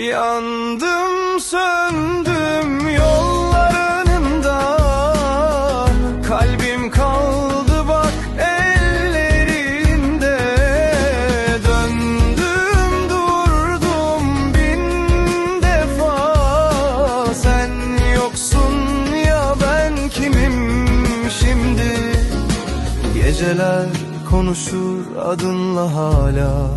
Yandım söndüm yollarından Kalbim kaldı bak ellerinde. Döndüm durdum bin defa. Sen yoksun ya ben kimim şimdi? Geceler konuşur adınla hala.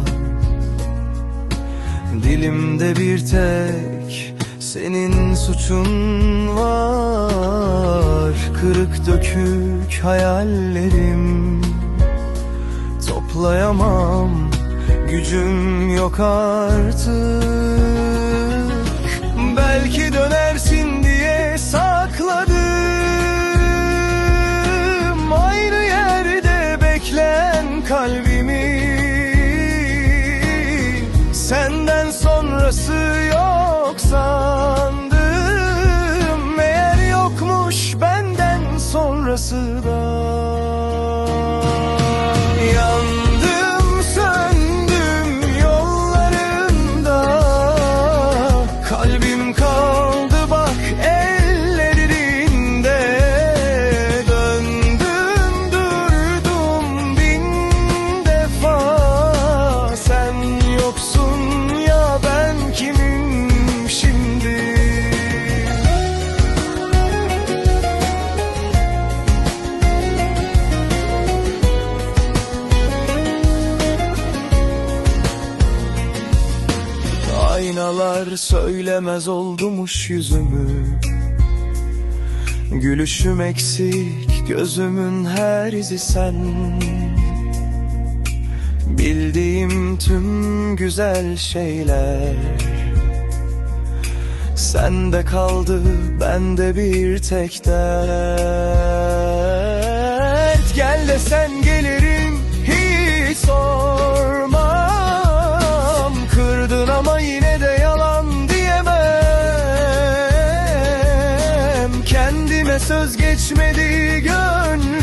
Dilimde bir tek senin suçun var. Kırık dökük hayallerim. Toplayamam gücüm yok artık. Belki dönersin diye sakladım. Aynı yerde bekleyen kalbimi Senden sonrası yok sandım. Meğer yokmuş benden sonrası da Aynalar söylemez oldumuş yüzümü. Gülüşüm eksik gözümün her izi sen. Bildiğim tüm güzel şeyler. Sende kaldı bende bir tek dert. Gel de sen söz geçmedi gönlünden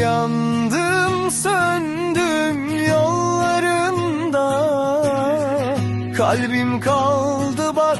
Yandım söndüm yollarında. Kalbim kaldı bak